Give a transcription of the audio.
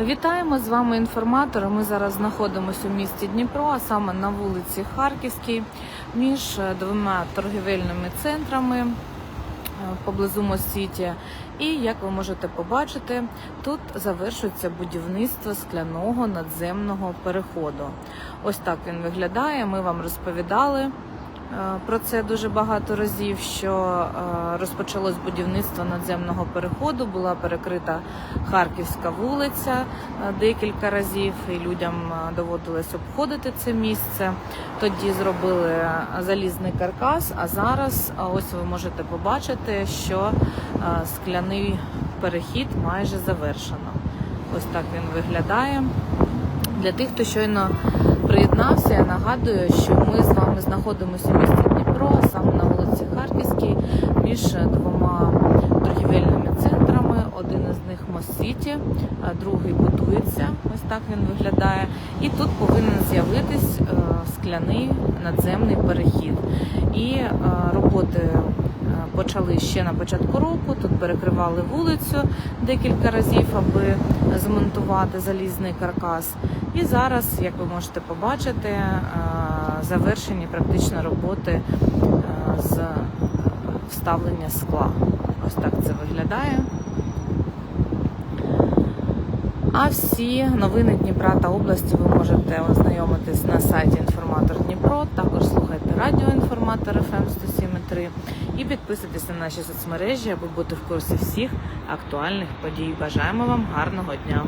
Вітаємо з вами інформатори. Ми зараз знаходимося у місті Дніпро, а саме на вулиці Харківській, між е, двома торгівельними центрами е, поблизу Мосіті. І як ви можете побачити, тут завершується будівництво скляного надземного переходу. Ось так він виглядає. Ми вам розповідали. Е, Про це дуже багато разів, що е, розпочалось будівництво надземного переходу, була перекрита Харківська вулиця е, декілька разів, і людям доводилось обходити це місце. Тоді зробили залізний каркас, а зараз ось ви можете побачити, що скляний перехід майже завершено. Ось так він виглядає. Для тих, хто щойно приєднався, я нагадую, що ми з вами знаходимося в місті Дніпро, саме на вулиці Харківській, між двома торгівельними центрами. Один із них Мост-Сіті, а другий будується. Ось так він виглядає. І тут повинен з'явитись е, скляний надземний перехід. І е, роботи почали ще на початку року. Тут перекривали вулицю декілька разів, аби змонтувати залізний каркас. І зараз, як ви можете побачити, е, завершені практично роботи е, з вставлення скла. Ось так це виглядає. А всі новини Дніпра та області ви можете ознайомитись на сайті Інформатор Дніпро. Також слухайте радіо Інформатор FM 107.3 і підписуйтесь на наші соцмережі, аби бути в курсі всіх актуальних подій. Бажаємо вам гарного дня!